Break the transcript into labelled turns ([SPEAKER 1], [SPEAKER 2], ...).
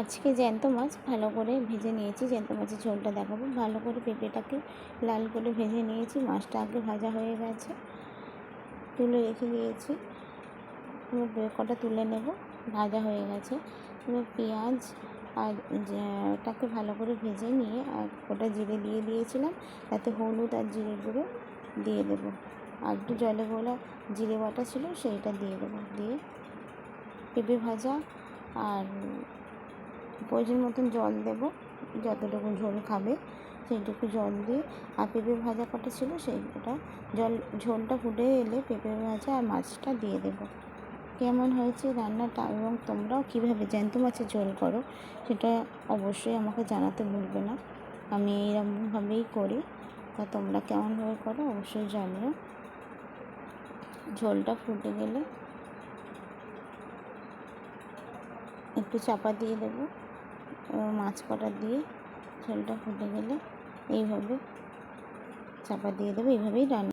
[SPEAKER 1] আজকে জ্যান্ত মাছ ভালো করে ভেজে নিয়েছি। জ্যান্ত মাছের ঝোলটা দেখাবো। ভালো করে পেঁপেটাকে লাল করে ভেজে নিয়েছি। মাছটা আগে ভাজা হয়ে গেছে। তুলে রেখে দিয়েছি। কটা তুলে নেব। ভাজা হয়ে গেছে। এবার পেঁয়াজ আর ওটাকে ভালো করে ভেজে নিয়ে আর ওটা জিরে দিয়ে দিয়েছিলাম। তাতে হলুদ আর জিরে গুঁড়ো দিয়ে দেবো। আর একটু জলে গোলা জিরে বাটা ছিল, সেইটা দিয়ে দেবো। দিয়ে পেঁপে ভাজা আর প্রয়োজন মতন জল দেব, যতটুকু ঝোল খাবে সেইটুকু জল দিয়ে। আর পেঁপে ভাজা কটা ছিল সেইটা জল, ঝোলটা ফুটে এলে পেঁপে ভাজা আর মাছটা দিয়ে দেবো। কেমন হয়েছে রান্নাটা এবং তোমরাও কীভাবে জ্যান্ত মাছের ঝোল করো সেটা অবশ্যই আমাকে জানাতে ভুলবে না। আমি এইরকমভাবেই করি। তা তোমরা কেমনভাবে করো অবশ্যই জানিও। ঝোলটা ফুটে গেলে একটু চাপা দিয়ে দেবো। এবং মাছ কটা দিয়ে ঝোলটা ফুটে গেলে এইভাবে চাপা দিয়ে দেবো এইভাবেই রান্না